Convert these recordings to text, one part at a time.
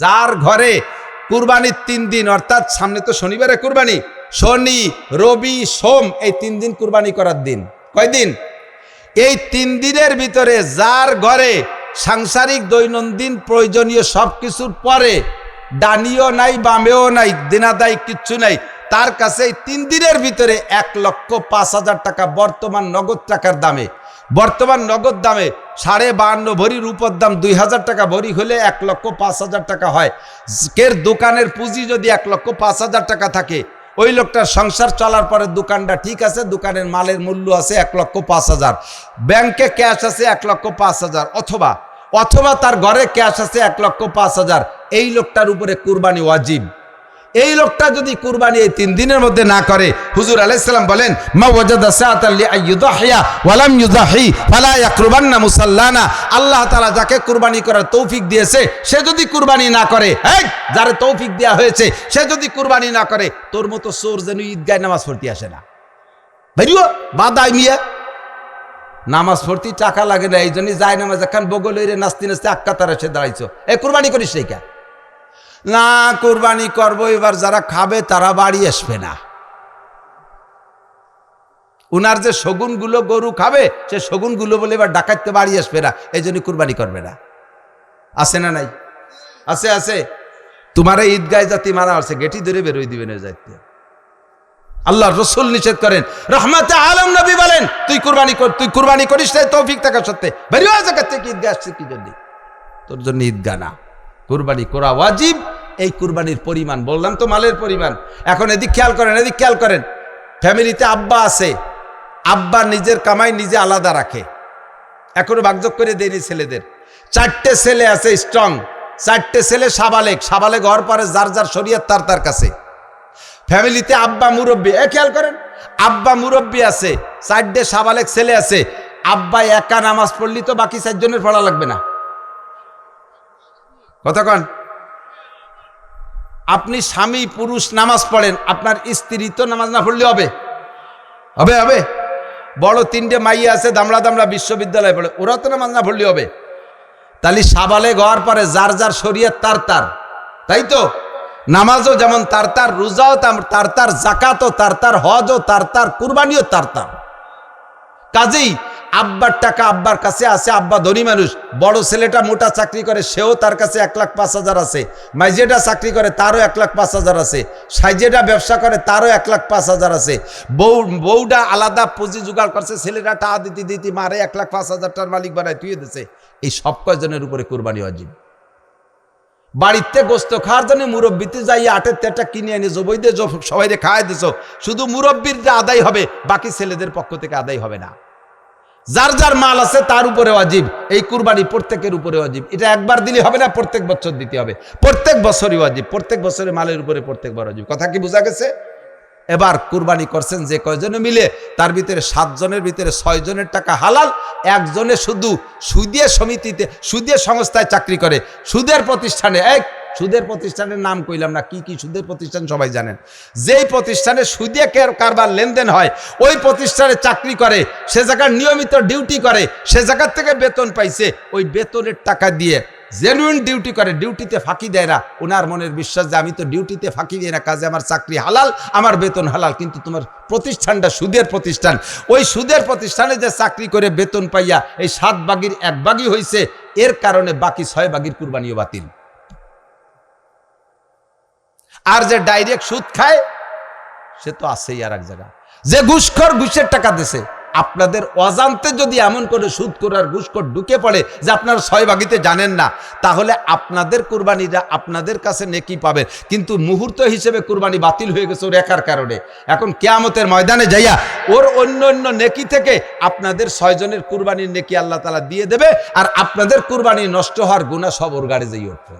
যার ঘরে কুরবানির তিন দিন, অর্থাৎ সামনে তো শনিবারে কুরবানি, শনি, রবি, সোম, এই তিন দিন কুরবানি করার দিন। কয়দিন এই তিন দিনের ভিতরে যার ঘরে সাংসারিক দৈনন্দিন প্রয়োজনীয় সব কিছুর পরে ডানিও নাই, বামেও নাই, দিনাদায় কিচ্ছু নাই, তার কাছে এই তিন দিনের ভিতরে এক লক্ষ পাঁচ হাজার টাকা বর্তমান নগদ টাকার দামে। বর্তমান নগদ দামে সাড়ে বাহান্ন ভরি রূপর দাম দুই হাজার টাকা, ভরি হলে এক লক্ষ পাঁচ হাজার টাকা হয়। কের দোকানের পুঁজি যদি এক লক্ষ পাঁচ হাজার টাকা থাকে, ওই লোকটার সংসার চলার পরে দোকানটা ঠিক আছে, দোকানের মালের মূল্য আছে এক লক্ষ পাঁচ হাজার। ব্যাংকে ক্যাশ আছে এক লক্ষ পাঁচ হাজার, অথবা অথবা তার ঘরে ক্যাশ আছে এক লক্ষ পাঁচ হাজার। এই লোকটার উপরে কুরবানি ওয়াজিব। এই লোকটা যদি কুরবানি এই তিন দিনের মধ্যে না করে, হুজুর আলাইসাল্লাম বলেন, মা মুসাল্লানা। আল্লাহ তাআলা যাকে কুরবানি করার তৌফিক দিয়েছে, সে যদি কুরবানি না করে, এই যার তৌফিক দেওয়া হয়েছে, সে যদি কুরবানি না করে, তোর মতো চোর যেন ঈদগায় নামাজ পড়তে আসে না। বেরিও বাদাই মিয়া। নামাজ পড়তে টাকা লাগে না এই জন্যই যায় নামাজ এখন বগল নাস্তি নাস্তি আক্কা তারা সে দাঁড়াইছো। এ কুরবানি করিস সেই কে? না, কুরবানি করব, এবার যারা খাবে তারা বাড়ি আসবে না। উনার যে শগুনগুলো গরু খাবে, সে শগুনগুলো বলে এবার ডাকাইতে বাড়ি আসবে না, এই জন্য কুরবানি করবে না। আছে না নাই? আছে আছে। তোমার এই ঈদগায় জাতি মারা আছে, গেটি ধরে বেরোয় দিবেন ওই যাইতে। আল্লাহ রসুল নিষেধ করেন, রহমাতে আলম নবী বলেন, তুই কুরবানি কর, তুই কুরবানি করিস তাই তৌফিক থাকা সত্ত্বে। বেরিয়ে জায়গা থেকে, ঈদগাহ আসছে কি জন্য? তোর জন্য ঈদগাহ না। কুরবানি করা ওয়াজিব। এই কুরবানির পরিমাণ, বললাম তো মালের পরিমাণ। এখন এদিক খেয়াল করেন, এদিক খেয়াল করেন। ফ্যামিলিতে আব্বা আছে। আব্বা নিজের কামাই নিজে আলাদা রাখে। এখনও ভাগযোগ করে দেয়নি ছেলেদের। চারটে ছেলে আছে স্ট্রং চারটে ছেলে সাবালেক। সাবালেক হওয়ার পরে যার যার শরীয়ত তার তার কাছে। ফ্যামিলিতে আব্বা মুরব্বী। এ খেয়াল করেন, আব্বা মুরব্বী আছে। চারটে সাবালেক ছেলে আছে। আব্বা একা নামাজ পড়লি তো বাকি চারজনের পড়া লাগবে না। কতক্ষণ আপনি স্বামী, পুরুষ, নামাজ পড়েন, আপনার স্ত্রী তো নামাজ না পড়লে হবে। হবে হবে। বড় তিনটে মাইয়া আছে, দামড়া দামড়া বিশ্ববিদ্যালয়ে পড়ে, ওরা তো নামাজ না পড়লে হবে। তাহলে সাবালে গওয়ার পরে, যার যার শরীয়ত তার তার। তাই তো? নামাজও যেমন তার তার, রোজাও তার তার, জাকাতও তার তার, হজও তার তার, কুরবানিও তার তার। কাজেই আব্বার টাকা আব্বার কাছে আছে, আব্বা ধনী মানুষ। বড় ছেলেটা মোটা চাকরি করে, সেও তার কাছে এক লাখ পাঁচ হাজার আছে। মাইজেটা চাকরি করে, তারও এক লাখ পাঁচ হাজার আছে। সাইজেটা ব্যবসা করে, তারও এক লাখ পাঁচ হাজার আছে। বউ বউটা আলাদা পুঁজি জোগাড় করছে, ছেলেটা টাকা দিতে দিতে মারে, এক লাখ পাঁচ হাজার টাকার মালিক বানায় তুই দিছে। এই সব কয়জনের উপরে কোরবানি অজিব বাড়িতে গোস্ত খাওয়ার জন্য মুরব্বীতে যাই আটের তেটা কিনে এনে জবই দিয়ে সবাই খাওয়াই দিছ। শুধু মুরব্বির আদায় হবে, বাকি ছেলেদের পক্ষ থেকে আদায় হবে না। যার যার মাল আছে তার উপরে অজীব এই কুরবানি প্রত্যেকের উপরে অজীব এটা একবার দিলে হবে না, প্রত্যেক বছর দিতে হবে। প্রত্যেক বছরই অজীব প্রত্যেক বছরে মালের উপরে প্রত্যেকবার অজীব কথা কি বোঝা গেছে? এবার কুরবানি করছেন যে কয়জনে মিলে, তার ভিতরে সাতজনের ভিতরে ছয় জনের টাকা হালাল, একজনে শুধু সুদিয়া সমিতিতে, সুদিয়া সংস্থায় চাকরি করে। সুদের প্রতিষ্ঠানে এক সুদের প্রতিষ্ঠানের নাম কইলাম না, কি কি সুদের প্রতিষ্ঠান সবাই জানেন। যেই প্রতিষ্ঠানে কের- কারবার লেনদেন হয়, ওই প্রতিষ্ঠানে চাকরি করে, সে জায়গার নিয়মিত ডিউটি করে, সে জায়গার থেকে বেতন পাইছে, ওই বেতনের টাকা দিয়ে জেনুইন ডিউটি করে ডিউটিতে ফাঁকি দেয় না। ওনার মনের বিশ্বাস যে আমি তো ডিউটিতে ফাঁকি দিই না, কাজে আমার চাকরি হালাল, আমার বেতন হালাল, কিন্তু তোমার প্রতিষ্ঠানটা সুদের প্রতিষ্ঠান। ওই সুদের প্রতিষ্ঠানে যে চাকরি করে বেতন পাইয়া এই সাত বাগির এক বাগি হয়েছে এর কারণে বাকি ছয় বাগির কুরবানিও বাতিল। আর যে ডাইরেক্ট সুদ খায়, সে তো আছেই আর এক জায়গা যে ঘুষখোর ঘুষের টাকা দিছে, আপনাদের অজান্তে যদি এমন করে সুদ করার ঘুষখোর ঢুকে পড়ে যে আপনার ছয় ভাগিতে জানেন না, তাহলে আপনাদের কুরবানিটা আপনাদের কাছে নেকি পাবে। কিন্তু মুহূর্ত হিসেবে কুরবানি বাতিল হয়ে গেছে ওর একার কারণে। এখন কেয়ামতের ময়দানে যাইয়া ওর অন্য অন্য নেকি থেকে আপনাদের ছয়জনের কুরবানির নেকি আল্লাহ তালা দিয়ে দেবে, আর আপনাদের কুরবানি নষ্ট হওয়ার গুণা সব ওর গাড়ি যাই উঠবে।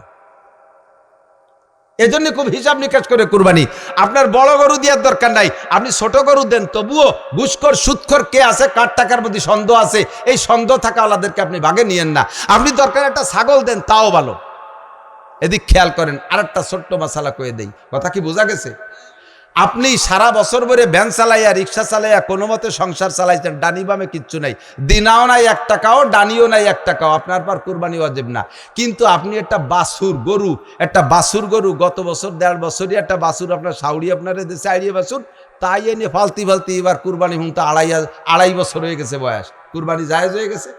এজন্য খুব হিসাব নিকাশ করে কুরবানি। আপনার বড় গরু দেওয়ার দরকার নাই। আপনি ছোট গরু দেন, তবুও ঘুষখোর সুৎখর কে আছে, কার টাকার প্রতি সন্দেহ আছে, এই সন্দেহ থাকা আলাদেরকে আপনি ভাগে নিয়েন না। আপনি দরকার একটা ছাগল দেন, তাও ভালো। এদিক খেয়াল করেন আর একটা ছোট্ট মশালা কয়ে দেই। কথা কি বোঝা গেছে? আপনি সারা বছর ভরে ভ্যান চালাইয়া, রিক্সা চালাইয়া, কোনো মতে সংসার চালাইছেন, ডানি বামে কিচ্ছু নাই। দিনাও নাই এক টাকাও, ডানিও নাই এক টাকাও, আপনার পর কুরবানি অজেব না। কিন্তু আপনি একটা বাসুর গরু, একটা বাসুর গরু, গত বছর, দেড় বছরই একটা বাসুর আপনার সাউরি আপনার দেশে আইডিয়া বাসুর তাই এনে ফালতি ফালতি এবার কুরবানি হুম তো আড়াই আড়াই বছর হয়ে গেছে বয়স। কুরবানি জায়েজ হয়ে গেছে।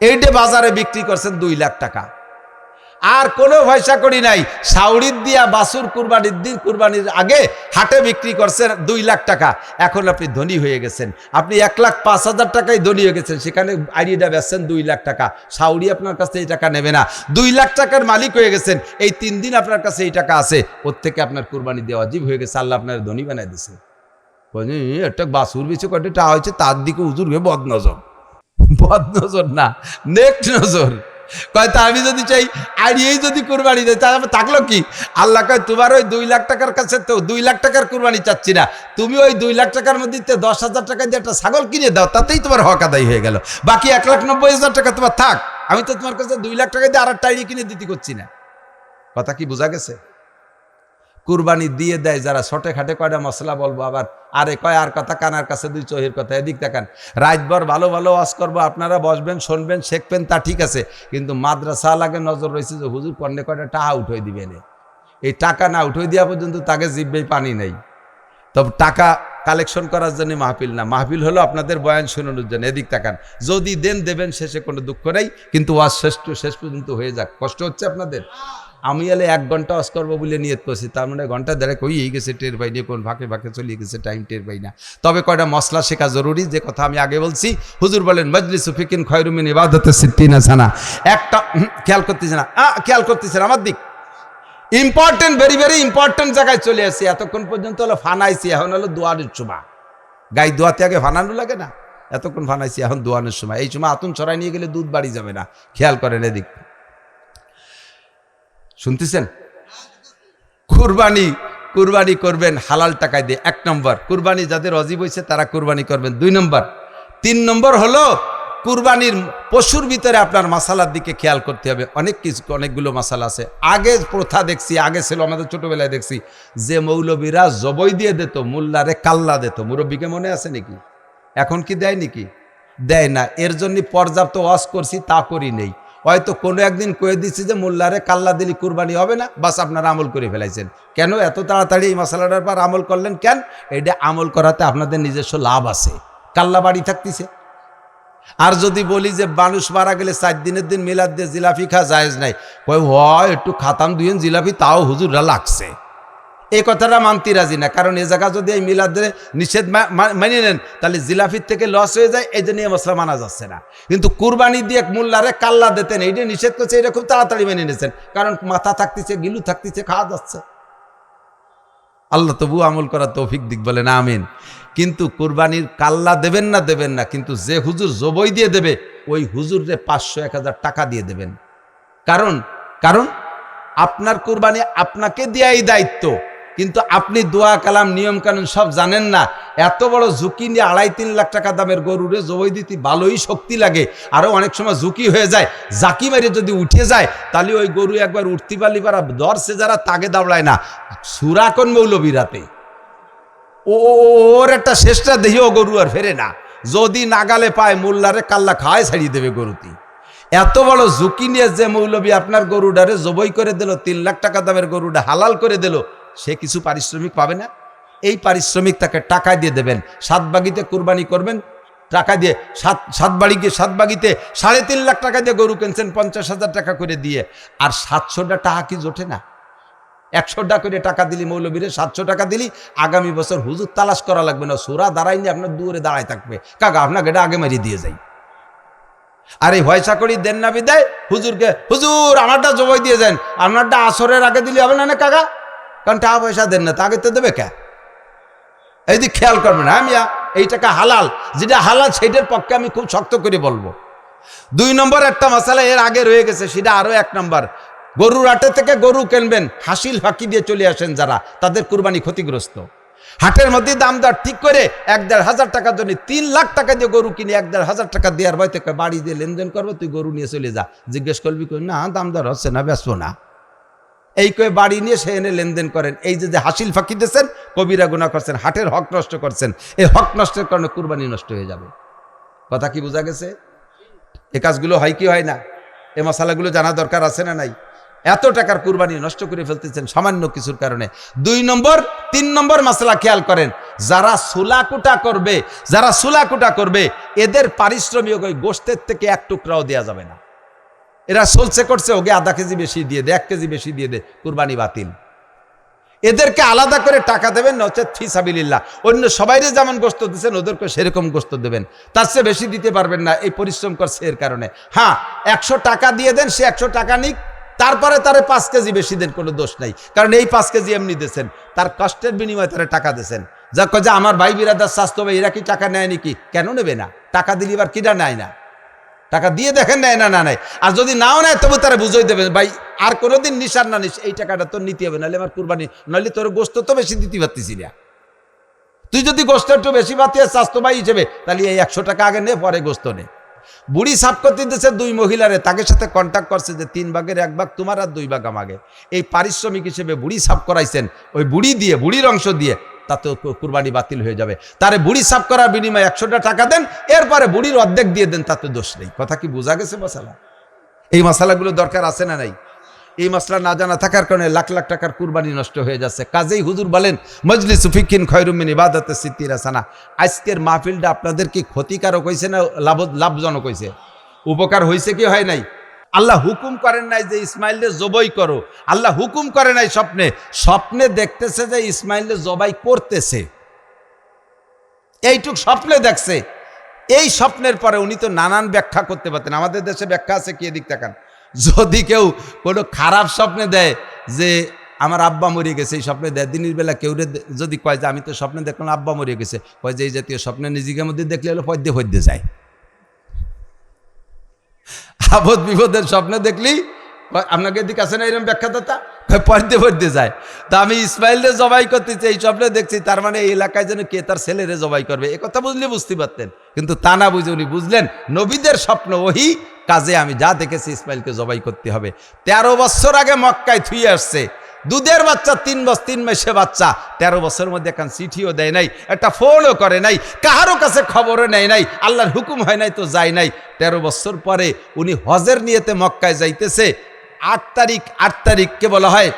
এইটা বাজারে বিক্রি করছেন দুই লাখ টাকা। আর কোনো পয়সা করি নাই। সাউরির দিয়া বাসুর কুরবানির দিন কুরবানির আগে হাটে বিক্রি করছেন দুই লাখ টাকা। এখন আপনি ধনী হয়ে গেছেন। আপনি এক লাখ পাঁচ হাজার টাকায় ধনী হয়ে গেছেন। সেখানে আইডিটা বেচছেন দুই লাখ টাকা। সাউরি আপনার কাছে এই টাকা নেবে না। দুই লাখ টাকার মালিক হয়ে গেছেন। এই তিন দিন আপনার কাছে এই টাকা আছে। ওর থেকে আপনার কুরবানি দেওয়া জীব হয়ে গেছে। আল্লাহ আপনার ধনী বানাই দিছে। একটা বাসুর বেশি কয়টা টাকা হয়েছে? তার দিকে উজুর হয়ে বদনজর। বদ নজর না নেক্সট নজর। কয় তা আমি যদি চাই, আড়িয়েই যদি কুরবানি দেয় তাহলে থাকল কি? আল্লাহ কয়, তোমার ওই দুই লাখ টাকার কাছে তো দুই লাখ টাকার কুরবানি চাচ্ছি না। তুমি ওই দুই লাখ টাকার মধ্যে দশ হাজার টাকা দিয়ে একটা ছাগল কিনে দাও, তাতেই তোমার হক আদায় হয়ে গেল। বাকি এক লাখ নব্বই হাজার টাকা তোমার থাক। আমি তো তোমার কাছে দুই লাখ টাকা দিয়ে আর একটা আইডি কিনে দিতে করছি না। কথা কি বোঝা গেছে? কুরবানি দিয়ে দেয়, যারা ছটে খাটে কয়টা মশলা বলব আবার, আরে কয়, আর কথা কানার কাছে দুই চোহের কথা, এদিক দেখান রাতভর ভালো ভালো ওয়াজ করব, আপনারা বসবেন, শুনবেন, শেখবেন, তা ঠিক আছে। কিন্তু মাদ্রাসা লাগে নজর রয়েছে যে হুজুর কন্যে কয়টা টাকা উঠে দিবেন এই টাকা না উঠে দেওয়া পর্যন্ত তাকে জিব্বেই পানি নেই। তবে টাকা কালেকশন করার জন্য মাহফিল না, মাহফিল হলো আপনাদের বয়ান শোনানোর জন্য, এদিক তাকান। যদি দেন দেবেন, শেষে কোনো দুঃখ নেই, কিন্তু ওয়াজ শেষ টু শেষ পর্যন্ত হয়ে যাক। কষ্ট হচ্ছে আপনাদের? আমি এলে এক ঘণ্টা ওয়াজ করব বলে নিয়ত করছি। তার মানে ঘণ্টা দেড়েক হয়েই গেছে, টের পাই নিয়ে কোন ফাঁকে ফাঁকে চলিয়ে গেছে টাইম টের পাই না। তবে কয়টা মশলা শেখা জরুরি? যে কথা আমি আগে বলছি, হুজুর বলেন, মজলিস ফিকিন খয়রুমিন ইবাদতে সিদ্দিনা সানা। একটা খেয়াল করতেছে না। খেয়াল করতেছে না, আমার দিক। ইম্পর্টেন্ট ভেরি ভেরি ইম্পর্টেন্ট জায়গায় চলে আসছি এতক্ষণ পর্যন্ত হলো ফানাইছি, এখন হলো দোয়ারের সময় গাই দোয়াতে আগে ফানানো লাগে না? এতক্ষণ ফানাইছি, এখন দোয়ানের সময় এই সময় আতুন ছড়াই নিয়ে গেলে দুধ বাড়ি যাবে না। খেয়াল করেন এদিক। শুনতেছেন? কুরবানি কুরবানি করবেন হালাল টাকায় দিয়ে। এক নম্বর, কুরবানি যাদের অজীব হয়েছে তারা কুরবানি করবেন। দুই নম্বর, তিন নম্বর হলো কুরবানির পশুর ভিতরে আপনার মাসালার দিকে খেয়াল করতে হবে। অনেক কিছু, অনেকগুলো মাসালা আছে। আগে প্রথা দেখছি, আগে ছিল, আমাদের ছোটোবেলায় দেখছি, যে মৌলবীরা জবই দিয়ে দিত, মোল্লারে কাল্লা দিত। মুরব্বীকে মনে আছে নাকি? এখন কি দেয় নাকি? দেয় না। এর জন্য পর্যাপ্ত ওয়াশ করছি, তা করি নেই। হয়তো কোনো একদিন কয়ে দিচ্ছে যে, মোল্লারে কাল্লা দিলি কুরবানি হবে না, বাস আপনার আমল করে ফেলাইছেন। কেন? এত তাড়াতাড়ি এই মশলাটার পর আমল করলেন কেন? এটা আমল করাতে আপনাদের নিজস্ব লাভ আছে। কাল্লা বাড়ি থাকতেছে। আর যদি বলি যে, মানুষ মারা গেলে চার দিনের দিন মিলাদ দিয়ে জিলাপি খা জায়েজ নাই। কয় হয় একটু খাতাম দুইন জিলাপি, তাও হুজুররা লাগছে। এই কথাটা মানতে রাজি না। কারণ এ জায়গা যদি এই মিলাদের নিষেধ মেনে নেন, তাহলে জিলাফির থেকে লস হয়ে যায়, এই জন্য মশলা মানা যাচ্ছে না। কিন্তু কুরবানি দিয়ে এক মোল্লারে কাল্লা দিতেন এইটা নিষেধ করছে, এটা খুব তাড়াতাড়ি মেনে নিয়েছেন। কারণ মাথা থাকতেছে, গিলু থাকতেছে, খাওয়া যাচ্ছে। আল্লাহ তবু আমল করার তৌফিক দিক বলেন, আমিন। কিন্তু কুরবানির কাল্লা দেবেন না দেবেন না, কিন্তু যে হুজুর জবই দিয়ে দেবে, ওই হুজুরে পাঁচশো, এক হাজার টাকা দিয়ে দেবেন। কারণ কারণ, আপনার কুরবানি আপনাকে দেয়াই দায়িত্ব। কিন্তু আপনি দোয়া, কালাম নিয়ম কানুন সব জানেন না। এত বড় ঝুঁকি নিয়ে আড়াই তিন লাখ টাকা দামের গরুরে জবই দিতে ভালোই শক্তি লাগে। আরও অনেক সময় ঝুঁকি হয়ে যায়। জাকি মেরে যদি উঠে যায়, তাহলে ওই গরু একবার উঠতে পারলি পারা দর্শে যারা তাগে দাবড়ায় না। সুরাকন মৌলবীরাতে ওর একটা শেষটা দেহি গরু আর ফেরে না। যদি নাগালে পায়, মোল্লারে কাল্লা খাওয়াই ছাড়িয়ে দেবে গরুটি। এত বড় ঝুঁকি নিয়ে যে মৌলবী আপনার গরুটারে জবই করে দিল, তিন লাখ টাকা দামের গরুটা হালাল করে দিল সে কিছু পারিশ্রমিক পাবে না। এই পারিশ্রমিক তাকে টাকা দিয়ে দেবেন। সাত বাগিতে কুরবানি করবেন। টাকা দিয়ে সাত সাত বাড়ি গিয়ে সাত বাগিতে সাড়ে তিন লাখ টাকা দিয়ে গরু কিনছেন, পঞ্চাশ হাজার টাকা করে দিয়ে। আর সাতশোটা টাকা কি জোটে না? একশো টাকা করে টাকা দিলি মৌলবীরে, সাতশো টাকা দিলি, আগামী বছর হুজুর তালাশ করা লাগবে না। সোরা দাঁড়াইনি আপনার দূরে দাঁড়ায় থাকবে। কাকা, আপনাকে এটা আগে মারিয়ে দিয়ে যাই। আর এই ভয়সা করি, দেন না বিদায়। হুজুরকে, হুজুর, আমারটা জবাই দিয়ে যান আপনারটা আসরের আগে দিলে হবে না না কাকা? কারণ টাকা পয়সা দেন না, তাকে তো দেবে কে? এই দিক খেয়াল করবেন হ্যাঁ মিয়া? এই টাকা হালাল, যেটা হালাল সেটার পক্ষে আমি খুব শক্ত করে বলব। দুই নম্বর একটা মশালা এর আগে রয়ে গেছে, সেটা আরও এক নম্বর। গরুর আটে থেকে গরু কিনবেন, হাসিল ফাঁকি দিয়ে চলে আসেন যারা, তাদের কুরবানি ক্ষতিগ্রস্ত। হাটের মধ্যে দাম দর ঠিক করে এক দেড় হাজার টাকার জন্য তিন লাখ টাকা দিয়ে গরু কিনে এক দেড় হাজার টাকা দেওয়ার ভয় থেকে বাড়ি দিয়ে লেনদেন করব, তুই গরু নিয়ে চলে যা। জিজ্ঞেস করবি না দাম দর হচ্ছে না বেসবো না। এই কয়ে বাড়ি নিয়ে সে এনে লেনদেন করেন। এই যে হাসিল ফাঁকি দিয়েছেন, কবিরা গুণা করছেন, হাটের হক নষ্ট করছেন, এই হক নষ্টের কারণে কুরবানি নষ্ট হয়ে যাবে। কথা কি বোঝা গেছে? এ কাজগুলো হয় কি হয় না? এ মশালাগুলো জানা দরকার আছে না নাই? এত টাকার কুরবানি নষ্ট করে ফেলতেছেন সামান্য কিছুর কারণে। দুই নম্বর, তিন নম্বর মশলা খেয়াল করেন, যারা সুলাকুটা করবে, যারা সুলাকুটা করবে, এদের পারিশ্রমিক ওই গোষ্ঠের থেকে এক টুকরাও দেওয়া যাবে না। এরা চলছে, করছে, ওকে আধা কেজি বেশি দিয়ে দে, এক কেজি বেশি দিয়ে দে, কুরবানি বাতিল। এদেরকে আলাদা করে টাকা দেবেন নচেত ফিসাবিল্লাহ অন্য সবাইরে যেমন গোস্ত দিচ্ছেন ওদেরকে সেরকম গোস্ত দেবেন। তার চেয়ে বেশি দিতে পারবেন না এই পরিশ্রম করছে এর কারণে। হ্যাঁ একশো টাকা দিয়ে দেন, সে একশো টাকা নিক, তারপরে তারে পাঁচ কেজি বেশি দেন, কোনো দোষ নাই। কারণ এই পাঁচ কেজি এমনি দিয়েছেন তার কষ্টের বিনিময়ে তারা টাকা দিয়েছেন যা যে, আমার ভাই বিরাদার স্বাস্থ্য হবে, এরা কি টাকা নেয় নাকি? কেন নেবে না? টাকা দিলি এবার কিনা নেয় না? টাকা দিয়ে দেখেন নেয় না না, নেয়। আর যদি নাও নেয়, তবু তারা বুঝাই দেবেন ভাই, আর কোনোদিন নিশার না নিস, এই টাকাটা তোর নিতে হবে, নাহলে আমার কুরবানি, নাহলে তোর গোস্ত তো বেশি দিতে পারতেছি না। তুই যদি গোস্ত একটু বেশি পাতিয়ে স্বাস্থ্য ভাই হিসেবে, তাহলে এই একশো টাকা আগে নে, পরে গোস্ত নে। বুড়ি সাফ করতে দিতেছে দুই মহিলারে, তাকে সাথে কন্ট্যাক্ট করছে যে তিন ভাগের এক ভাগ তোমার আর দুই ভাগ আমাকে। এই পারিশ্রমিক হিসেবে বুড়ি সাফ করাইছেন, ওই বুড়ি দিয়ে, বুড়ির অংশ দিয়ে তাতে কুরবানি বাতিল হয়ে যাবে। তারে বুড়ি সাফ করার বিনিময়ে একশোটা টাকা দেন, এরপরে বুড়ির অর্ধেক দিয়ে দেন, তাতে দোষ নেই। কথা কি বোঝা গেছে মশালা? এই মশালাগুলো দরকার আছে না নাই? এই মশলা না জানা থাকার কারণে লাখ লাখ টাকার কুরবানি নষ্ট হয়ে যাচ্ছে। কাজেই হুজুর বলেন মজলি সুফিকিন খয়রুমিন ইবাদতে সিদ্দির হাসানা আজকের মাহফিলটা আপনাদের কি ক্ষতিকারক হয়েছে না লাভ, লাভজনক হয়েছে উপকার হয়েছে কি হয় নাই? আল্লাহ হুকুম করেন নাই যে ইসমাইলকে জবাই করো। আল্লাহ হুকুম করে নাই স্বপ্নে। স্বপ্নে দেখতেছে যে ইসমাইলকে জবাই করতেছে। এইটুক স্বপ্নে দেখছে। এই স্বপ্নের পরে উনি তো নানান ব্যাখ্যা করতে পারতেন। আমাদের দেশে ব্যাখ্যা আছে কি এদিক তাকান। যদি কেউ কোনো খারাপ স্বপ্নে দেয় যে আমার আব্বা মরে গেছে, এই স্বপ্নে দেয়, দিনের বেলা কেউ যদি কয় যে আমি তো স্বপ্নে দেখলাম আব্বা মরে গেছে, কয় যে এই জাতীয় স্বপ্নে নিজেকে মধ্যে দেখলে হলো পদ্যে পদ্যে যায়। আপদ বিপদের স্বপ্ন দেখলি? আপনাকে এদিকে আছে না এরকম ব্যাখ্যাদাতা? দাতা পড়তে পড়তে যায়। তা আমি ইসমাইলরে জবাই করতেছি এই স্বপ্নে দেখছি, তার মানে এই এলাকায় যেন কে তার ছেলেরে জবাই করবে? এ কথা বুঝলে বুঝতে পারতেন। কিন্তু তা না বুঝে উনি বুঝলেন, নবীদের স্বপ্ন ওহি, কাজে আমি যা দেখেছি ইসমাইলকে জবাই করতে হবে। তেরো বছর আগে মক্কায় থুয়ে আসছে দুধের বাচ্চা, তিন বছর তিন মাসে বাচ্চা। তেরো বছর মধ্যে এখন চিঠিও দেয় নাই, একটা ফোনও করে নাই কাহারও কাছে খবরও নেয় নাই, আল্লাহর হুকুম হয় নাই তো যায় নাই। তেরো বছর পরে উনি হজের নিয়েতে মক্কায় যাইতেছে, আট তারিখ, আট তারিখকে বলা হয়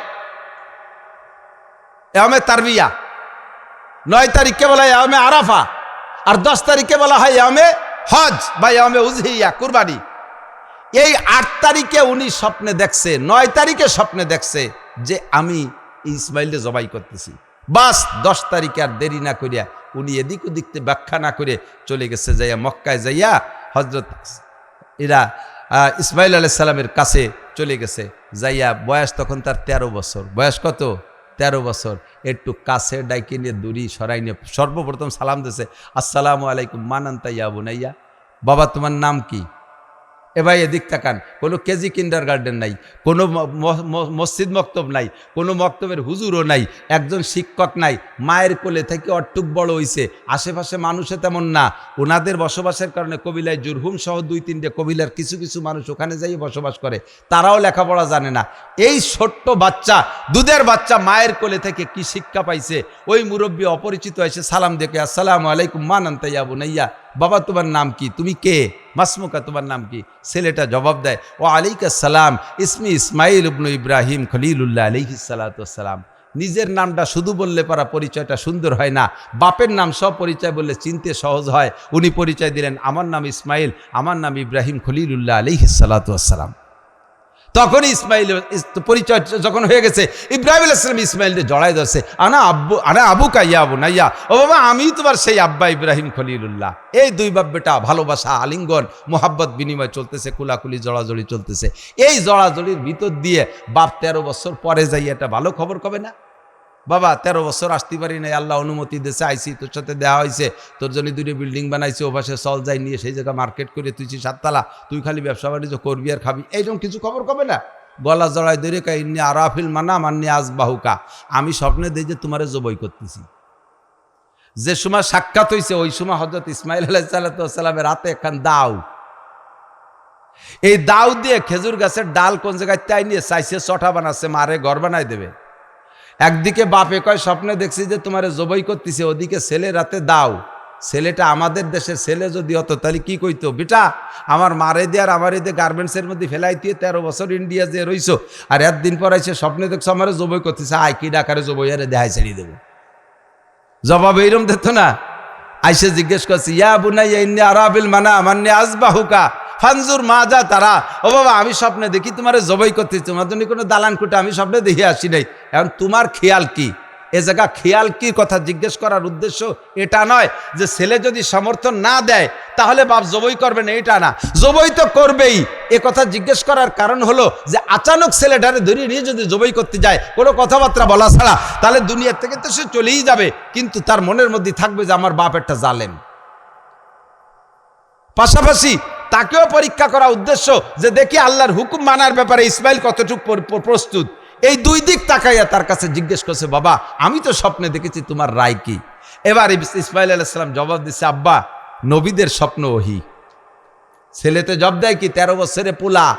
এমে তারবিয়া। নয় তারিখকে বলা হয় এমে আরাফা, আর দশ তারিখে বলা হয় এমে হজ বা এমে উজহিয়া, কুরবানি। এই আট তারিখে উনি স্বপ্নে দেখছে, নয় তারিখে স্বপ্নে দেখছে। যে আমি ইসমাইলকে জবাই করতেছি। বাস, দশ তারিখে আর দেরি না করিয়া উনি এদিক ওদিকতে ব্যাখ্যা না করে চলে গেছে, যাইয়া মক্কায় যাইয়া হজরত এরা ইসমাইল আলাইসাল্লামের কাছে চলে গেছে। যাইয়া বয়স তখন তার ১৩ বছর। বয়স কত? তেরো বছর। একটু কাছে ডাইকে নিয়ে দূরি সরাই নিয়ে সর্বপ্রথম সালাম দিছে, আসসালামু আলাইকুম মানান্তা ইয়া বুনাইয়া বাবা, তোমার নাম কি? এ ভাই এদিক তাকান। কোনো কেজি কিন্ডার গার্ডেন নাই, কোনো মসজিদ মক্তব নাই, কোনো মক্তবের হুজুরও নাই, একজন শিক্ষক নাই, মায়ের কোলে থেকে অট্টুক বড় হইছে, আশেপাশে মানুষে তেমন না। ওনাদের বসবাসের কারণে কবিলায় জুরহুম সহ দুই তিনটে কবিলার কিছু কিছু মানুষ ওখানে যাই বসবাস করে, তারাও লেখাপড়া জানে না। এই ছোট্ট বাচ্চা, দুধের বাচ্চা মায়ের কোলে থেকে কি শিক্ষা পাইছে? ওই মুরব্বী অপরিচিত এসে সালাম দেখে, আসসালামু আলাইকুম মানান্তাইয়া বুনাইয়া। বাবা, তোমার নাম কি? তুমি কে? মাসমুকা, তোমার নাম কি? ছেলেটা জবাব দেয়, ও আলিকা সালাম, ইসমি ইসমাইল ইবনু ইব্রাহিম খলিলুল্লাহ আলিহি সালাতাম নিজের নামটা শুধু বললে পারা পরিচয়টা সুন্দর হয় না। বাপের নাম সব পরিচয় বললে চিনতে সহজ হয়। উনি পরিচয় দিলেন, আমার নাম ইসমাইল, আমার নাম ইব্রাহিম খলিলুল্লাহ আলিহি সালাতাম তখনই ইসমাইল, ইস- পরিচয় যখন হয়ে গেছে, ইব্রাহিম ইসলাম ইসমাইলকে জড়াই ধরছে। আনা আব্বু আনা আবু কাইয়া আবু নাইয়া ও বাবা, আমি তোমার সেই আব্বা ইব্রাহিম খলিলুল্লাহ। এই দুই বাব্যটা ভালোবাসা, আলিঙ্গন, মোহাব্বত বিনিময় চলতেছে, কুলাকুলি, জড়াজড়ি চলতেছে। এই জড়াজড়ির ভিতর দিয়ে বাপ তেরো বছর পরে যাই, এটা ভালো খবর কবে না? বাবা, তেরো বছর আসতে পারি নাই, আল্লাহ অনুমতি দিয়েছে, আইসি তোর সাথে দেওয়া হয়েছে, তোর জন্য দুটো বিল্ডিং বানাইছে ও পাশে চল যাই, নিয়ে সেই জায়গা মার্কেট করে তুইছি সাততলা, তুই খালি ব্যবসা বাণিজ্য করবি আর খাবি। এইরকম কিছু খবর কবে না? গলা জড়াই ধরে কা ইন্নি আরাফিল মানা, মান্নি আজ বাহুকা আমি স্বপ্নে দিই যে তোমারে জবই করতেছি। যে সময় সাক্ষাৎ হয়েছে ওই সময় হজরত ইসমাইল আলাহ সাল্লামের হাতে একখান দাও এই দাও দিয়ে খেজুর গাছের ডাল কোন জায়গায় তাই নিয়ে চাইছে চটা বানাচ্ছে, মারে ঘর বানাই দেবে। একদিকে বাপে কয়, স্বপ্নে দেখছি যে তোমার জবই করতেছে, ওদিকে ছেলে রাতে দাও। ছেলেটা আমাদের দেশের ছেলে যদি হতো, তাহলে কি কইতো? বেটা, আমার মারে দিয়ে আর আমার দিয়ে গার্মেন্টসের মধ্যে ফেলাই দিয়ে তেরো বছর ইন্ডিয়া যে রইছো, আর একদিন পর আইসে স্বপ্নে দেখছ আমার জবই করতেছে, আয় কি ডাকারে জবই, আরে দেহাই ছেড়ে দেবো। জবাব এইরম দিত না। আইসে জিজ্ঞেস করছি, ইয়া ইন্নি আরাবিল মানা, মান্নে আসবাহুকা ফানজুর মা যা তারা। ও বাবা, আমি স্বপ্নে দেখি তোমার জবাই করতে তোমার জন্য কোনো দালান কুটে আমি স্বপ্নে দেখে আসি নাই। এখন তোমার খেয়াল কি? এ জায়গা খেয়াল কি কথা জিজ্ঞেস করার উদ্দেশ্য এটা নয় যে ছেলে যদি সমর্থন না দেয়, তাহলে বাপ জবই করবে না, এটা না। জবই তো করবেই। এ কথা জিজ্ঞেস করার কারণ হলো যে আচানক ছেলেটারে ধরিয়ে নিয়ে যদি জবই করতে যায়, কোনো কথাবার্তা বলা ছাড়া, তাহলে দুনিয়ার থেকে তো সে চলেই যাবে। কিন্তু তার মনের মধ্যে থাকবে যে আমার বাপ একটা জালেম। পাশাপাশি তাকেও পরীক্ষা করা উদ্দেশ্য যে দেখি আল্লাহর হুকুম মানার ব্যাপারে ইসমাইল কতটুকু পর- পর- প্রস্তুত। এই দুই দিক তাকাইয়া তার কাছে জিজ্ঞেস করছে, বাবা, আমি তো স্বপ্নে দেখেছি, তোমার রায় কি? এবার ইসমাইল আলাইসালাম জবাব দিচ্ছে, আব্বা, নবীদের স্বপ্ন ওহি। ছেলেতে জব দেয় কি? তেরো বছরে পোলা।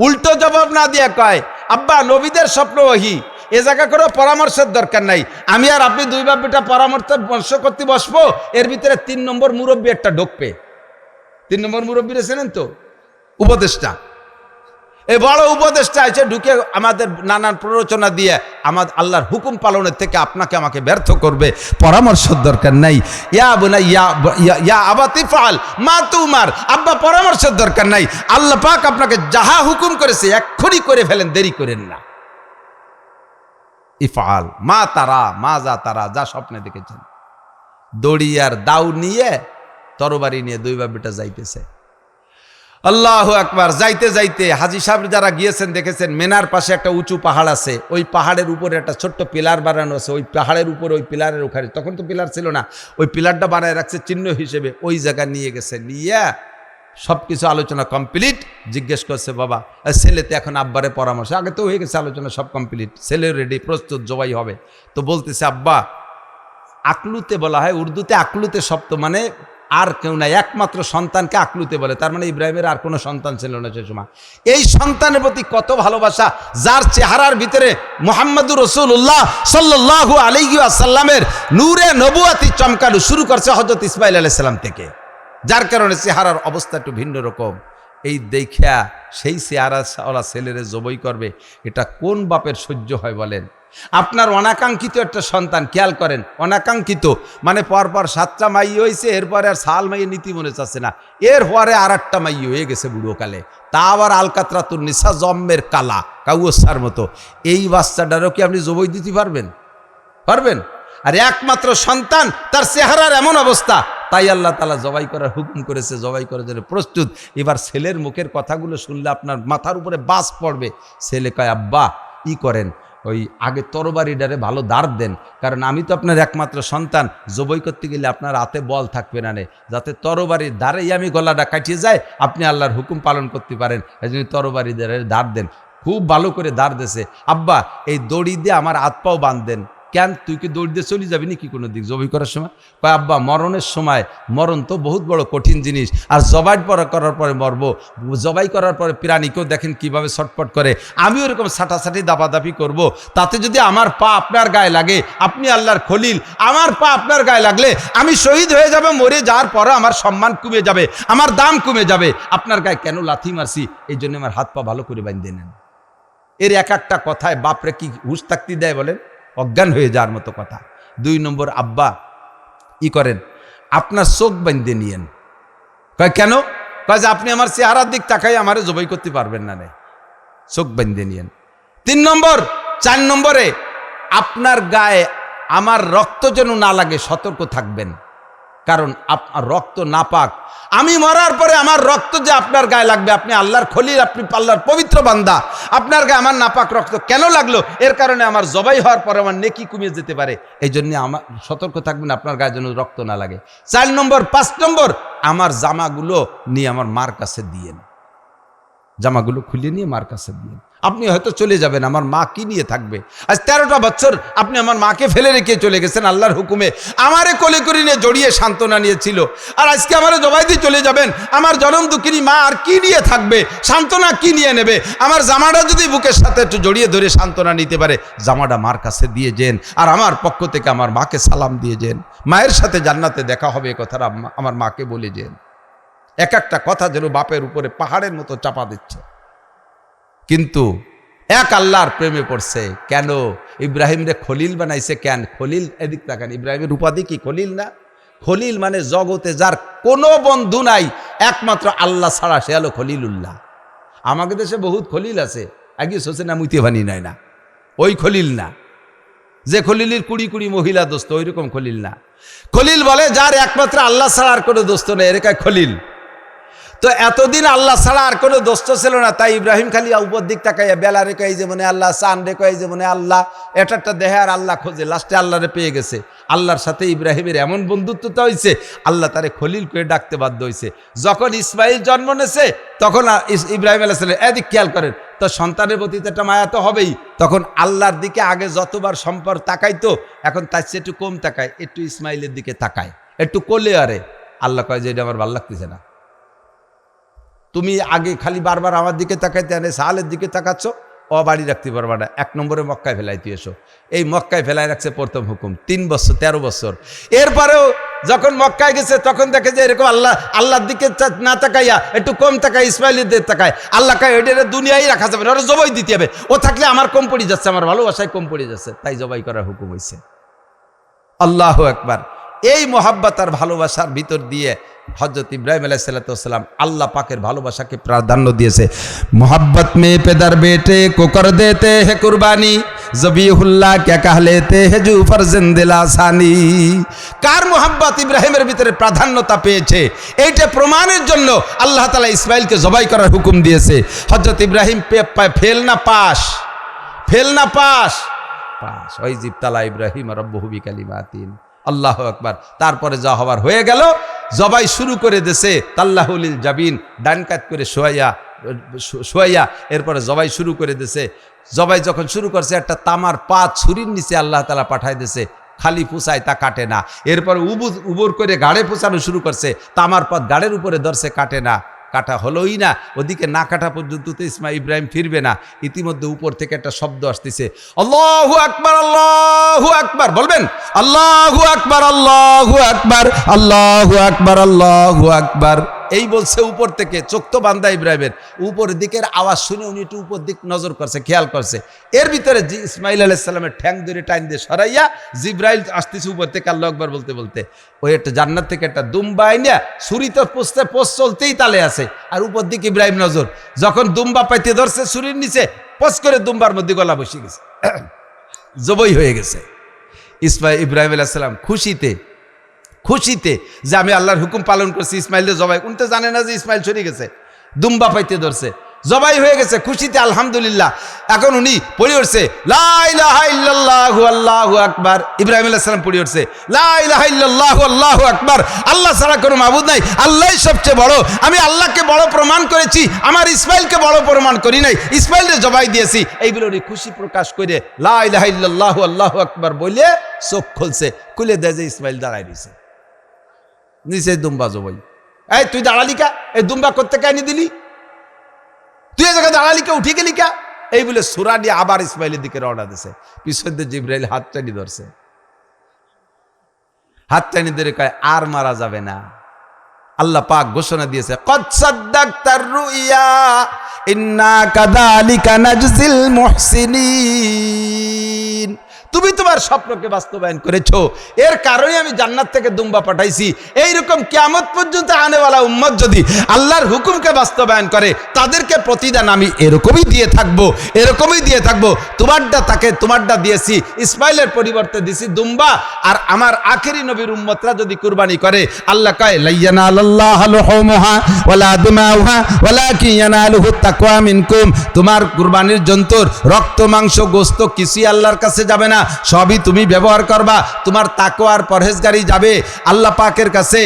উল্টো জবাব না দিয়ে কয়, আব্বা, নবীদের স্বপ্ন ওহি। এ জায়গা করে পরামর্শের দরকার নাই। আমি আর আপনি দুই বাপ বেটা পরামর্শ করতে বসবো, এর ভিতরে তিন নম্বর মুরব্বী একটা ঢুকবে। তিন নম্বর মুরব্বী ছিলেন তো? উপদেষ্টা। এই বড় উপদেষ্টা আছে ঢুকে আমাদের নানান প্ররোচনা দিয়ে আমার আল্লাহর হুকুম পালনের থেকে আপনাকে আমাকে ব্যর্থ করবে, পরামর্শ দরকার নাই। ইয়া বোনা, ইয়া- ইয়া আবাতি ফাল মা তুমার, আব্বা পরামর্শের দরকার নাই। আল্লাহ পাক আপনাকে যাহা হুকুম করেছে এক্ষুনি করে ফেলেন, দেরি করেন না। ইফাল মা তারা, মা যা তারা, যা স্বপ্নে দেখেছেন। দড়ি আর দাউ নিয়ে তরবারি নিয়ে দুই বাবিটা যাইতেছে। আল্লাহ একবার যাইতে যাইতে হাজি সাহেব যারা গিয়েছেন, দেখেছেন মেনার পাশে একটা উঁচু পাহাড় আছে, ওই পাহাড়ের উপরে একটা ছোট্ট পিলার বানানো আছে, ওই পাহাড়ের উপরে ওই পিলারের ওখানে, তখন তো পিলার ছিল না, ওই পিলারটা বানায় রাখছে চিহ্ন হিসেবে, ওই জায়গা নিয়ে গেছে, নিয়ে সব কিছু আলোচনা কমপ্লিট, জিজ্ঞেস করছে, বাবা আর ছেলেতে এখন আব্বারে পরামর্শ, আগে তো হয়ে গেছে আলোচনা সব কমপ্লিট, ছেলে রেডি প্রস্তুত, জবাই হবে। তো বলতেছে, আব্বা, আকলুতে বলা হয়, উর্দুতে আকলুতে শব্দ মানে আর কেউ নাই, একমাত্র সন্তানকে আকলুতে বলে। তার মানে ইব্রাহিমের আর কোনো সন্তান ছিল না সে সময়। এই সন্তানের প্রতি কত ভালোবাসা, যার চেহারার ভিতরে মোহাম্মদুর রসুল্লাহ সাল্লাহু আলিহি আসাল্লামের নূরে নবুয়াতি চমকানো শুরু করছে হজরত ইসমাইল আলাইসাল্লাম থেকে। যার কারণে চেহারার অবস্থা একটু ভিন্ন রকম। এই দেখা সেই চেহারা ওরা ছেলেরে জবই করবে, এটা কোন বাপের সহ্য হয় বলেন? আপনার অনাকাঙ্ক্ষিত একটা সন্তান, খেয়াল করেন, অনাকাঙ্ক্ষিত। মানে পরপর সাতটা মাই হয়েছে এরপরে আর সাল মাইয়ে নীতি মনে চাচ্ছে না। এর পরে আর একটা মাই হয়ে গেছে বুড়োকালে। তা আবার আলকাতরাতুর নিশা জম্মের কালা, কাউসার মতো। এই বাচ্চাটারও কি আপনি জবই দিতে পারবেন? পারবেন? আর একমাত্র সন্তান, তার চেহারার এমন অবস্থা। তাই আল্লাহ তালা জবাই করার হুকুম করেছে, জবাই করার জন্য প্রস্তুত। এবার ছেলের মুখের কথাগুলো শুনলে আপনার মাথার উপরে বাস পড়বে। ছেলে কয়, আব্বা, ই করেন ওই আগে তরবারি ডারে ভালো দাঁড় দেন। কারণ আমি তো আপনার একমাত্র সন্তান, জবই করতে গেলে আপনার হাতে বল থাকবে না নে যাতে তরবারির দ্বারেই আমি গলাটা কাটিয়ে যায় আপনি আল্লাহর হুকুম পালন করতে পারেন। এই জন্য তরবারি দ্বারে দাঁড় দেন। খুব ভালো করে দাঁড় দেছে। আব্বা, এই দড়ি দিয়ে আমার হাত পাও বাঁধদেন কেন তুই কি দৌড় দিয়ে চলে যাবি নাকি কোনো দিক? জবাই করার সময়? কয়, আব্বা, মরণের সময়। মরণ তো বহুত বড় কঠিন জিনিস। আর জবাই পরা করার পরে মরবো। জবাই করার পরে প্রাণীকেও দেখেন কীভাবে ছটপট করে। আমিও এরকম ছাটাছাটি দাপাদাপি করব। তাতে যদি আমার পা আপনার গায়ে লাগে, আপনি আল্লাহর খলিল, আমার পা আপনার গায়ে লাগলে আমি শহীদ হয়ে যাবে, মরে যাওয়ার পরে আমার সম্মান কমে যাবে, আমার দাম কমে যাবে। আপনার গায়ে কেন লাথি মারছি? এই জন্য আমার হাত পা ভালো করে বাঁধে নেন। এর এক একটা কথায় বাপরে কি হুশ থাকতে দেয় বলেন? অজ্ঞান হয়ে যাওয়ার মতো কথা। দুই নম্বর, আব্বা, ই করেন, আপনার চোখ বান্ধে নিয়েন। কয়, কেন? কয় যে, আপনি আমার চেহারার দিক তাকাই আমারে জবাই করতে পারবেন না রে। চোখ বান্ধে নিয়েন। তিন নম্বর, চার নম্বরে, আপনার গায়ে আমার রক্ত যেন না লাগে, সতর্ক থাকবেন। কারণ আপনার রক্ত না পাক আমি মরার পরে আমার রক্ত যে আপনার গায়ে লাগবে, আপনি আল্লাহর খলির আপনি পাল্লার পবিত্র বান্দা। আপনার গায়ে আমার নাপাক রক্ত কেন লাগল? এর কারণে আমার জবাই হওয়ার পরে আমার নেকি কমিয়ে যেতে পারে। এই জন্যে আমার সতর্ক থাকবেন, আপনার গায়ে যেন রক্ত না লাগে। চার নম্বর, পাঁচ নম্বর, আমার জামাগুলো নিয়ে আমার মার কাছে দিয়েন জামাগুলো খুলে নিয়ে মার কাছে দিয়ে। আপনি হয়তো চলে যাবেন, আমার মা কি নিয়ে থাকবে? আজ তেরোটা বছর আপনি আমার মাকে ফেলে রেখে চলে গেছেন আল্লাহর হুকুমে। আমারে কোলে করে নিয়ে জড়িয়ে সান্ত্বনা নিয়েছিল। আর আজকে আমারও জবাই দিয়ে চলে যাবেন, আমার জনম দুঃখিনী মা আর কি নিয়ে থাকবে? সান্ত্বনা কি নিয়ে নেবে? আমার জামাটা যদি বুকের সাথে একটু জড়িয়ে ধরে সান্ত্বনা নিতে পারে, জামাটা মার কাছে দিয়ে যেন আর আমার পক্ষ থেকে আমার মাকে সালাম দিয়ে যেন। মায়ের সাথে জান্নাতে দেখা হবে কথাটা আমার মাকে বলে যেন। এক একটা কথা যেন বাপের উপরে পাহাড়ের মতো চাপা দিচ্ছে। কিন্তু এক আল্লাহর প্রেমে পড়ছে, কেন? ইব্রাহিম রে খলিল বানাইছে কেন? খলিল, এদিক তাকান, ইব্রাহিমের উপাধি কি খলিল না? খলিল মানে জগতে যার কোনো বন্ধু নাই, একমাত্র আল্লাহ ছাড়া, সে হলো খলিলুল্লাহ। আমাদের দেশে বহুত খলিল আছে, আগে সোসে না মুইতে বানি নাই না। ওই খলিল না। যে খলিলের কুড়ি কুড়ি মহিলা দোস্ত ওই রকম খলিল না। খলিল বলে, যার একমাত্র আল্লাহ ছাড়া আর কোনো দোস্ত নেই এরকায় খলিল। তো এতদিন আল্লাহ ছাড়া আর কোনো দোস্ত ছিল না। তাই ইব্রাহিম খালি উপর দিক তাকাইয়া বেলা রেখে এই যে মনে আল্লাহ, চান রেখে এই যে মনে আল্লাহ, এটা একটা দেহে আর আল্লাহ খোঁজে। লাস্টে আল্লাহরে পেয়ে গেছে। আল্লাহর সাথে ইব্রাহিমের এমন বন্ধুত্বতা হয়েছে আল্লাহ তারে খলিল করে ডাকতে বাধ্য হয়েছে যখন ইসমাইল জন্ম নেছে, তখন ইব্রাহিম আল্লাহ সাল্লাম এদিক খেয়াল করেন, তো সন্তানের প্রতি তো একটা মায়া তো হবেই। তখন আল্লাহর দিকে আগে যতবার সম্পর্ক তাকাইতো, এখন তার চেয়ে একটু কম তাকায়, একটু ইসমাইলের দিকে তাকায়, একটু কোলে আরে। আল্লাহ কয় যে এটা আমার ভালো লাগতেছে না। তুমি আগে খালি বারবার আমার দিকে তাকাইতে আনে সাহালের দিকে তাকাচ্ছ, ও বাড়ি রাখতে পারবা না। এক নম্বরে মক্কায় ফেলাইতে এসো। এই মক্কায় ফেলাই রাখছে প্রথম হুকুম, তিন বছর, তেরো বছর। এরপরেও যখন মক্কায় গেছে, তখন দেখে যে এরকম আল্লাহ, আল্লাহর দিকে না তাকাইয়া, একটু কম তাকায়, ইসমাইলের দিকে তাকায়। আল্লাহ কায় ওইটা দুনিয়ায় রাখা যাবে না ওরা জবাই দিতে হবে। ও থাকলে আমার কম পড়ে যাচ্ছে, আমার ভালোবাসায় কম পড়ে যাচ্ছে। তাই জবাই করার হুকুম হয়েছে আল্লাহ একবার এই মোহাব্বত আর ভালোবাসার ভিতর দিয়ে হজরত ইব্রাহিম আলাইসাল্লাম আল্লাহ পাকের ভালোবাসাকে প্রাধান্য দিয়েছে। মোহাব্বত মে পেদার বেটে কোকর দেতে হে কুরবানি, জবিহুল্লাহ কে কাহলেতে হে জুফর জিন্দিলা সানি কার মোহাব্বত ইব্রাহিমের ভিতরে প্রাধান্যতা পেয়েছে? এইটা প্রমাণের জন্য আল্লাহ তালা ইসমাইলকে জবাই করার হুকুম দিয়েছে। হজরত ইব্রাহিম ফেল না পাস, ফেল না পাস। পাস, ওই জিবতালা ইব্রাহিম রব্বহুবি কালিমাতিন আল্লাহ আকবার। তারপরে যা হবার হয়ে গেল, জবাই শুরু করে দেশে তাল্লাহুলিল জাবিন, ডান কাত করে শোয়াইয়া শোয়াইয়া, এরপরে জবাই শুরু করে দেশে জবাই যখন শুরু করছে, একটা তামার পা ছুরির নিচে আল্লাহ তালা পাঠায় দেশে খালি পুষায় তা কাটে না। এরপর উবুর উবর করে গাড়ে পুষানো শুরু করছে, তামার পথ গাড়ের উপরে ধরছে, কাটে না। কাটা হলোই না। ওদিকে না কাটা পর্যন্ত তো ইসমা ইব্রাহিম ফিরবে না। ইতিমধ্যে উপর থেকে একটা শব্দ আসতেছে। আল্লাহু আকবার আল্লাহু আকবার, বলবেন? আল্লাহু আকবার আল্লাহু আকবার আল্লাহু আকবার আল্লাহু আকবার। এই বলছে উপর থেকে, চোখ তো বান্দা ইব্রাহিমের। উপরের দিকের আওয়াজ শুনে উনি একটু উপর দিক নজর করছে, খেয়াল করছে। এর ভিতরে ইসমাইল আলাইসাল্লামের ঠ্যাং ধরে টাইন দিয়ে সরাইয়া জিব্রাইল আসতেছে উপর থেকে আল্লাহ আকবার বলতে বলতে। ওই একটা জান্নাত থেকে একটা দুম্বা আইনা ছুরিতে পোস্তে পোস চলতেই তালে আছে। আর উপর দিকে ইব্রাহিম নজর। যখন দুম্বা পাইতে ধরছে, ছুরির নিচে পস করে দুম্বার মধ্যে গলা বসে গেছে। জবই হয়ে গেছে। ইসমাইল ইব্রাহিম আলাইসাল্লাম খুশিতে খুশিতে যে আমি আল্লাহর হুকুম পালন করছি ইসমাইলের জবাই। উনি তো জানে না যে ইসমাইল সরে গেছে, দুম্বা পাইতে ধরছে। জবাই হয়ে গেছে, খুশিতে আলহামদুলিল্লাহ। এখন উনি পড়ে উঠছে লাহু আকবার। ইব্রাহিম আলাইসালাম পড়ে উঠছে লাহু আকবার। আল্লাহ ছাড়া কোনো মাবুদ নাই আল্লাহ সবচেয়ে বড়। আমি আল্লাহকে বড় প্রমাণ করেছি, আমার ইসমাইলকে বড় প্রমাণ করি নাই ইসমাইলের জবাই দিয়েছি। এইগুলো উনি খুশি প্রকাশ করে লাহু আল্লাহু আকবার বলে চোখ খুলছে, খুলে দেয় যে ইসমাইল দাঁড়ায় দিছে নিচে দুম্বা জবাই। এই, তুই দাঁড়ালি কা? এই দুম্বা করতে কাহিনী দিলি? তুই এই জায়গায় দাঁড়ালি কা উঠে গেলি কা? এই বলে সুরা নিয়ে আবার ইসমাইলের দিকে রওনা দিছে। পিছন দিয়ে জিব্রাইল হাত টানি ধরছে। হাত টানি ধরে কয়, আর মারা যাবে না। আল্লাহ পাক ঘোষণা দিয়েছে, কদ সাদ্দাকতার রুইয়া, ইন্না কাযালিকা নাজজিল মুহসিনিন। তুমি তোমার স্বপ্নকে বাস্তবায়ন করেছ। এর কারণে আমি জান্নাত থেকে দুম্বা পাঠাইছি। এইরকম কিয়ামত পর্যন্ত আনেওয়ালা উম্মত যদি আল্লাহর হুকুমকে বাস্তবায়ন করে, তাদেরকে প্রতিদান আমি এরকমই দিয়ে থাকব, এরকমই দিয়ে থাকব। তোমারটা তাকে, তোমারটা দিয়েছি, ইসমাইলের পরিবর্তে দিছি দুম্বা। আর আমার আখেরি নবীর উম্মতরা যদি কুরবানি করে, আল্লাহ কয় লাইয়ানা আল্লাহ ওয়ালাকিন ইয়ানালুহু তাকওয়া মিনকুম। তোমার কুরবানির জন্তুর রক্ত, মাংস, গোস্ত কিছুই আল্লাহর কাছে যাবে না। সবই তুমি ব্যবহার করবা। তোমার তাকো আর পরহেজগারি যাবে। আল্লাহ পাকের কাছে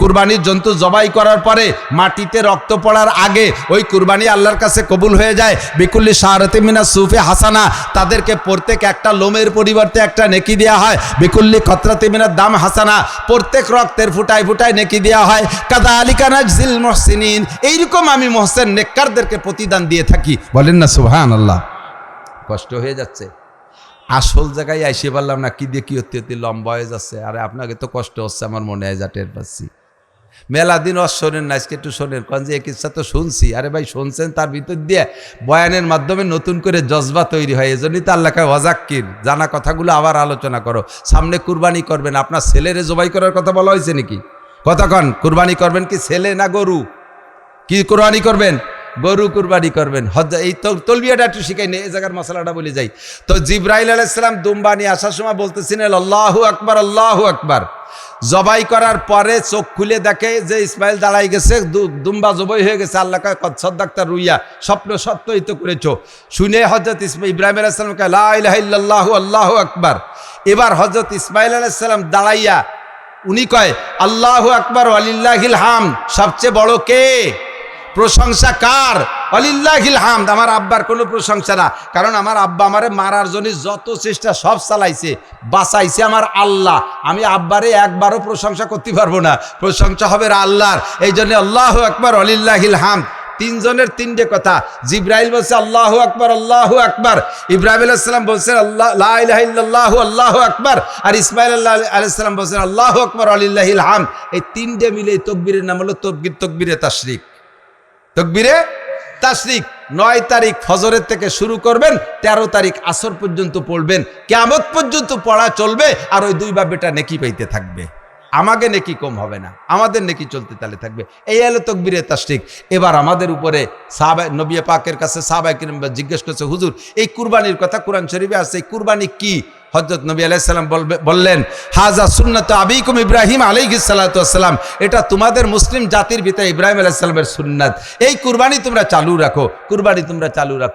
কুরবানির জন্তু জবাই করার পরে মাটিতে রক্ত পড়ার আগে ওই কুরবানি আল্লাহর কাছে কবুল হয়ে যায়। বিকুল্লি শাহরতে মিনা সুফে হাসানা, তাদেরকে প্রত্যেক একটা লোমের পরিবর্তে একটা নেকি দেওয়া হয়। বিকুল্লি খতরাতে মিনার দাম হাসানা, প্রত্যেক রক্তের ফুটায় ফুটায় নেকি দেওয়া হয়। কাদা আলিকানা জিল মহসিনিন, এইরকম আমি মহসেন নেককারদেরকে প্রতিদান দিয়ে থাকি। বলেন না সুহান আল্লাহ কষ্ট হয়ে যাচ্ছে। আসল জায়গায় আইসে পারলাম না, কি দিয়ে কি হতে হতে লম্বা হয়ে যাচ্ছে। আরে আপনাকে তো কষ্ট হচ্ছে আমার মনে হয়, যা টের পাচ্ছি। মেলা দিন অস শোনেন না, আজকে একটু শোনেন, কারণ যে কিচ্ছা তো শুনছি। আরে ভাই, শুনছেন তার ভিতর দিয়ে বয়ানের মাধ্যমে নতুন করে জজবা তৈরি হয়, এজন্যই তো আল্লাহকে ওয়াজাক্কির, জানা কথাগুলো আবার আলোচনা করো। সামনে কুরবানি করবেন, আপনার ছেলেরে জবাই করার কথা বলা হয়েছে নাকি? কতক্ষণ কুরবানি করবেন কি ছেলে না গরু? কি কোরবানি করবেন? গরু কুরবানি করবেন। হজ এই তলবিয়াটা একটু শিখাই নে, এই জায়গার মশলাটা বলে যাই। তো জিব্রাইল আলাইসালাম দুম্বা নিয়ে আসার সময় বলতেছিলেন আল্লাহু আকবার আল্লাহু আকবার। জবাই করার পরে চোখ খুলে দেখে যে ইসমাইল দাঁড়াই গেছে দুম্বা জবাই হয়ে গেছে, আল্লাহ সদ্দাক্তার রুইয়া, স্বপ্ন সত্যই তো করেছ। শুনে হজরত ইসমাইল, ইব্রাহিম আলাইসালামকে লাহ আল্লাহ আকবার। এবার হজরত ইসমাইল আলাইসালাম দাঁড়াইয়া, উনি কয়, আল্লাহ আকবর আলিল্লাহিল হাম সবচেয়ে বড় কে? প্রশংসা কার? অলিল্লাহিল হামদ। আমার আব্বার কোনো প্রশংসা না। কারণ আমার আব্বা আমারে মারার জন্য যত চেষ্টা সব চালাইছে, বাঁচাইছে আমার আল্লাহ। আমি আব্বারে একবারও প্রশংসা করতে পারব না। প্রশংসা হবে আল্লাহর। এই জন্য আল্লাহ আকবর, অলিল্লাহিল হামদ। তিনজনের তিনটে কথা। জিব্রাইল বলছে, আল্লাহ আকবর আল্লাহ আকবর। ইব্রাহিম আলাইসালাম বলছেন, আল্লাহ আল্লাহ আকবর। আর ইসমাইল আল্লাহ আলাইসালাম বলছেন, আল্লাহ আকবর আলিল্লাহিল হাম এই তিনটে মিলে তকবীরের নাম হলো তকবির, তকবিরে তাশরিক। তকবিরে তাসরিক নয় তারিখ ফজরের থেকে শুরু করবেন, তেরো তারিখ আসর পর্যন্ত পড়বেন কেমত পর্যন্ত পড়া চলবে, আর ওই দুই বা বেটা নেকি পাইতে থাকবে। আমাকে নেকি কম হবে না, আমাদের নেকি চলতে তালে থাকবে। এই এলো তকবিরে তাশরিক, এবার আমাদের উপরে সাহাবাই নবী পাকের কাছে সাহাবাই কিরম জিজ্ঞেস করছে, হুজুর, এই কুরবানির কথা কোরআন শরীফে আছে, এই কুরবানি কি? হজরত নবী আলাইসাল্লাম বললেন হাজা সুন্নত আবিকুম ইব্রাহিম আলাইহি সালাতাম এটা তোমাদের মুসলিম জাতির ভিতরে ইব্রাহিম আলাইসাল্লামের সুন্নাত। এই কুরবানি তোমরা চালু রাখো, কুরবানি তোমরা চালু রাখো।